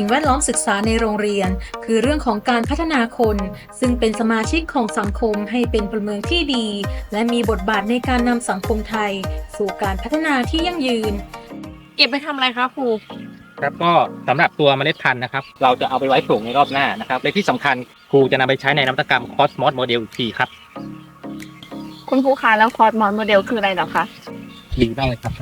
สิ่งแวดล้อมศึกษาในโรงเรียน คือเรื่องของการพัฒนาคน ซึ่งเป็นสมาชิกของสังคมให้เป็นพลเมืองที่ดี และมีบทบาทในการนำสังคมไทย สู่การพัฒนาที่ยั่งยืน เก็บไปทำอะไรคะครูครับก็สำหรับตัวเมล็ดพันธุ์นะครับ เราจะเอาไปไว้ปลูกในรอบหน้านะครับและที่สำคัญครูจะนำไปใช้ในนวัตกรรม Cosmos Model อีกทีครับ คุณครูคะแล้วคอร์สมอนโมเดลคืออะไรเหรอคะ ดีมากเลยครับส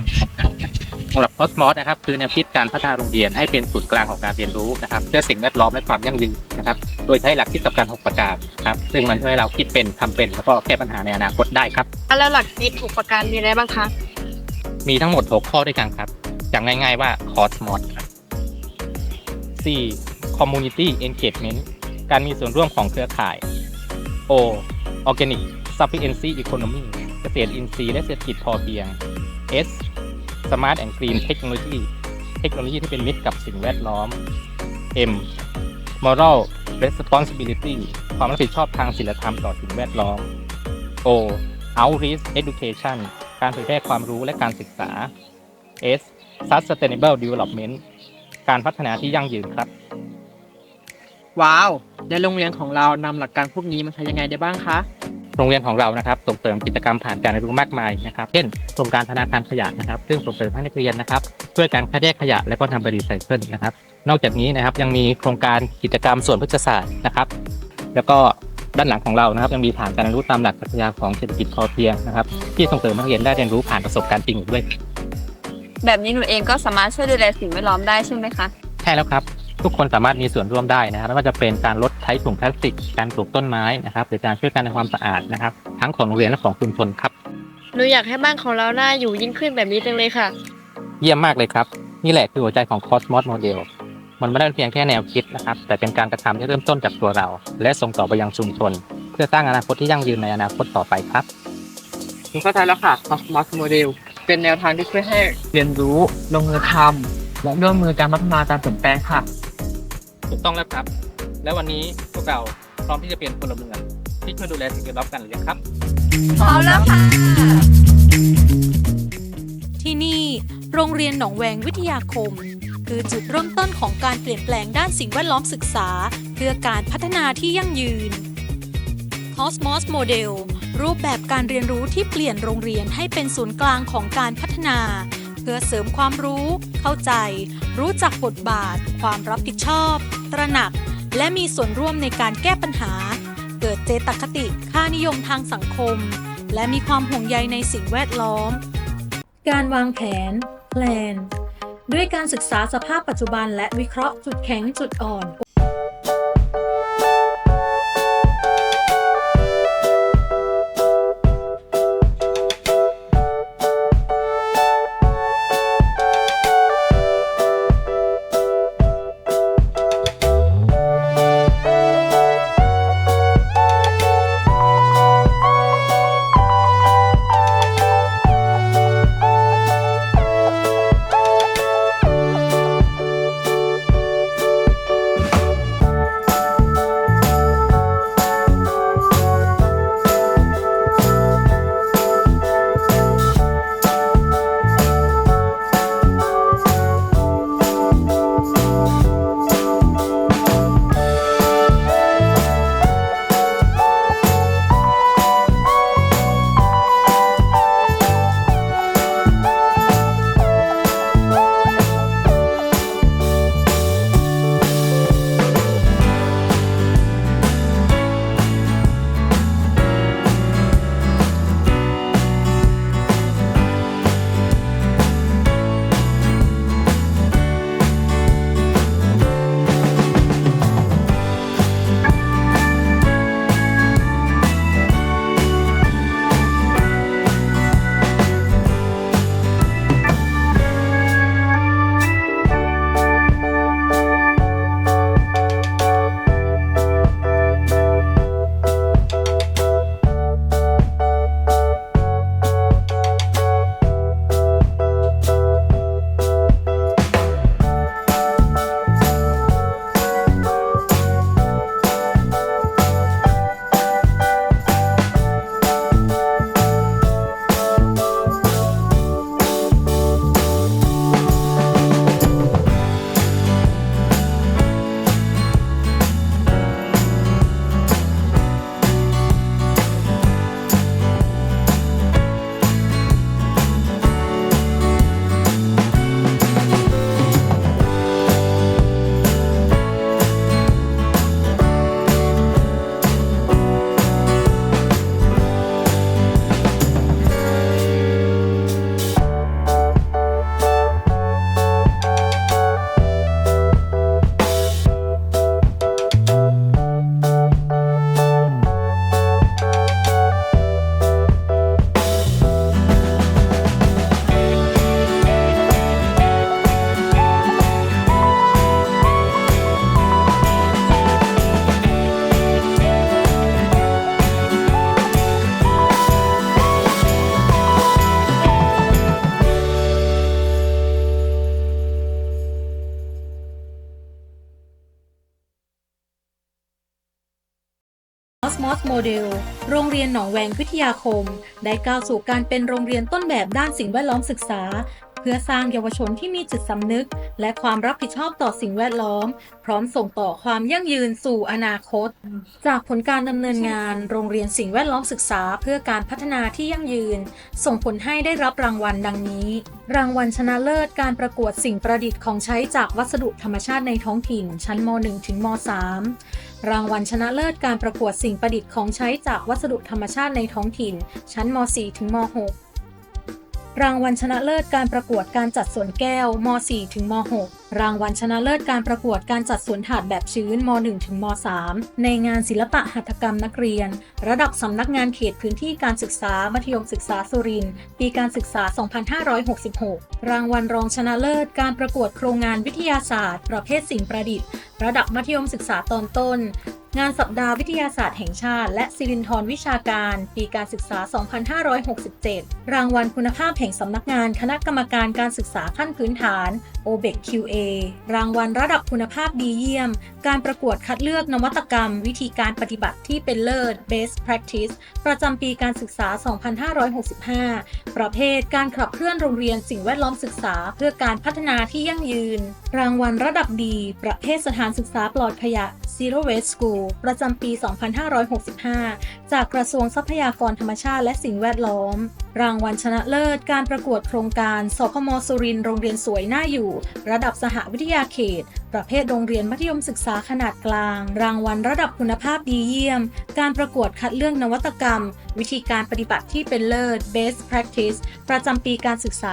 ำหรับ Cosmos นะครับคือแนวคิดการพัฒนาโรงเรียนให้เป็นศูนย์กลางของการเรียนรู้นะครับเพื่อสิ่งแวดล้อมและความยั่งยืนนะครับโดยใช้หลักคิดสำคัญ6ประการครับซึ่งมันช่วยให้เราคิดเป็นทำเป็นแล้วก็แก้ปัญหาในอนาคตได้ครับแล้วหลักคิดอุปการมีอะไรบ้างคะมีทั้งหมด6ข้อด้วยกันครับจำง่าย ๆว่า Cosmos ครับ 4. Community Engagement การมีส่วนร่วมของเครือข่าย O. Organic Sufficiency Economy เกษตรอินทรีย์และเศรษฐกิจพอเพียง S. Smart and Green Technology เทคโนโลยีที่เป็นมิตรกับสิ่งแวดล้อม M. Moral Responsibility ความรับผิดชอบทางศีลธรรมต่อสิ่งแวดล้อม O. Outreach Education การเผยแพร่ความรู้และการศึกษา S. Sustainable Development การพัฒนาที่ยั่งยืนครับ ว้าว ในโรงเรียนของเรานำหลักการพวกนี้มาใช้ยังไงได้บ้างคะ โรงเรียนของเรานะครับส่งเสริมกิจกรรมผ่านการเรียนรู้มากมายนะครับเช่นโครงการธนาคารขยะนะครับ ซึ่งส่งเสริมให้นักเรียนนะครับช่วยการคัดแยกขยะและก็ทำบริไซเคิลนะครับ นอกจากนี้นะครับยังมีโครงการกิจกรรมส่วนพฤกษศาสตร์นะครับ แล้วก็ด้านหลังของเรานะครับยังมีฐานการเรียนรู้ตามหลักปรัชญาของเศรษฐกิจพอเพียงนะครับที่ส่งเสริมให้นักเรียนได้เรียนรู้ผ่านประสบการณ์จริงอีกด้วย แบบนี้หนูเองก็สามารถช่วยดูแลสิ่งแวดล้อมได้ใช่ไหมคะใช่แล้วครับ ทุกคนสามารถมีส่วนร่วมได้นะครับไม่ว่าจะเป็นการลดใช้ถุงพลาสติก การปลูกต้นไม้นะครับหรือการช่วยกันทำความสะอาดนะครับ ทั้งของโรงเรียนและของชุมชนครับหนูอยากให้บ้านของเราน่าอยู่ยิ่งขึ้นแบบนี้จังเลยค่ะ เยี่ยมมากเลยครับ นี่แหละคือหัวใจของ Cosmos Model มันไม่ได้เป็นเพียงแค่แนวคิดนะครับ แต่เป็นการกระทำที่เริ่มต้นจากตัวเรา และส่งต่อไปยังชุมชน เพื่อสร้างอนาคตที่ยั่งยืนในอนาคตต่อไปครับหนูเข้าใจแล้วค่ะ Cosmos Model เป็นแนวทางที่ช่วยให้เรียนรู้ลงมือทำและร่วมมือการพัฒนาการเปลี่ยนแปลงค่ะ ถูกต้องแล้วครับ และวันนี้พวกเราพร้อมที่จะเป็นพลเมืองที่ช่วยดูแลสิ่งแวดล้อมกันหรือยังครับพร้อมแล้วค่ะ ที่นี่ โรงเรียนหนองแวงวิทยาคม คือจุดเริ่มต้นของการเปลี่ยนแปลงด้านสิ่งแวดล้อมศึกษา เพื่อการพัฒนาที่ยั่งยืน Cosmos Model รูปแบบการเรียนรู้ที่เปลี่ยนโรงเรียนให้เป็นศูนย์กลางของการพัฒนา เพื่อเสริมความรู้ เข้าใจ รู้จักบทบาท ความรับผิดชอบ ตระหนัก และมีส่วนร่วมในการแก้ปัญหา เกิดเจตคติ ค่านิยมทางสังคม และมีความห่วงใยในสิ่งแวดล้อม การวางแผน แพลน ด้วยการศึกษาสภาพปัจจุบันและวิเคราะห์จุดแข็งจุดอ่อน โมเดล โรงเรียนหนองแวงวิทยาคม ได้ก้าวสู่การเป็นโรงเรียนต้นแบบด้านสิ่งแวดล้อมศึกษา เพื่อสร้างเยาวชนที่มีจิตสำนึก และความรับผิดชอบต่อสิ่งแวดล้อม พร้อมส่งต่อความยั่งยืนสู่อนาคต จากผลการดำเนินงานโรงเรียนสิ่งแวดล้อมศึกษาเพื่อการพัฒนาที่ยั่งยืน ส่งผลให้ได้รับรางวัลดังนี้ รางวัลชนะเลิศการประกวดสิ่งประดิษฐ์ของใช้จากวัสดุธรรมชาติในท้องถิ่น ชั้นม .1 ถึงม .3 รางวัลชนะเลิศการประกวดสิ่งประดิษฐ์ของใช้จากวัสดุธรรมชาติในท้องถิ่น ชั้นม .4 ถึงม .6 รางวัลชนะเลิศการประกวดการจัดสวนแก้วม .4 ถึงม .6 รางวัลชนะเลิศการประกวดการจัดสวนถาดแบบชื้นม .1 ถึงม .3 ในงานศิลปะหัตถกรรมนักเรียน ระดับสำนักงานเขตพื้นที่การศึกษามัธยมศึกษาสุรินทร์ปีการศึกษา 2566 รางวัลรองชนะเลิศการประกวดโครงงานวิทยาศาสตร์ ประเภทสิ่งประดิษฐ์ ระดับมัธยมศึกษาตอนต้น งานสัปดาห์วิทยาศาสตร์แห่งชาติ และสิรินทรวิชาการ ปีการศึกษา 2567 รางวัลคุณภาพแห่งสำนักงานคณะกรรมการการศึกษาขั้นพื้นฐาน OBEC QA รางวัลระดับคุณภาพดีเยี่ยม การประกวดคัดเลือกนวัตกรรม วิธีการปฏิบัติที่เป็นเลิศ Best Practice ประจำปีการศึกษา 2565 ประเภทการขับเคลื่อนโรงเรียนสิ่งแวดล้อมศึกษา เพื่อการพัฒนาที่ยั่งยืน รางวัลระดับดี ประเภทสถานศึกษาปลอดขยะ Zero Waste School ประจำปี 2565 จากกระทรวงทรัพยากรธรรมชาติและสิ่งแวดล้อม รางวัลชนะเลิศการประกวดโครงการสพมสุรินทร์โรงเรียนสวยน่าอยู่ ระดับสหวิทยาเขต ประเภทโรงเรียนมัธยมศึกษาขนาดกลาง รางวัลระดับคุณภาพดีเยี่ยม การประกวดคัดเลือกนวัตกรรม วิธีการปฏิบัติที่เป็นเลิศ Best Practice ประจำปีการศึกษา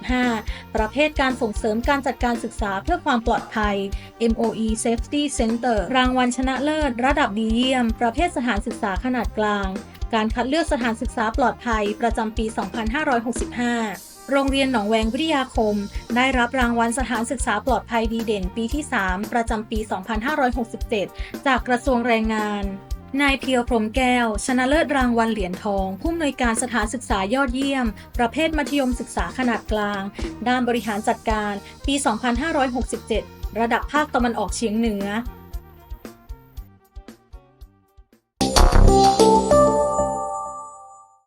2565 ประเภทการส่งเสริมการจัดการศึกษาเพื่อความปลอดภัย MOE Safety Center รางวัลชนะเลิศ ระดับดีเยี่ยม ประเภทสถานศึกษาขนาดกลาง การคัดเลือกสถานศึกษาปลอดภัย ประจำปี 2565 โรงเรียนหนองแวงวิทยาคม ได้รับรางวัลสถานศึกษาปลอดภัยดีเด่นปีที่ 3 ประจำปี 2567 จากกระทรวงแรงงานนายเพียวพรหมแก้ว ชนะเลิศรางวัลเหรียญทอง ผู้อำนวยการสถานศึกษายอดเยี่ยม ประเภทมัธยมศึกษาขนาดกลาง ด้านบริหารจัดการ ปี 2567 ระดับภาคตะวันออกเฉียงเหนือ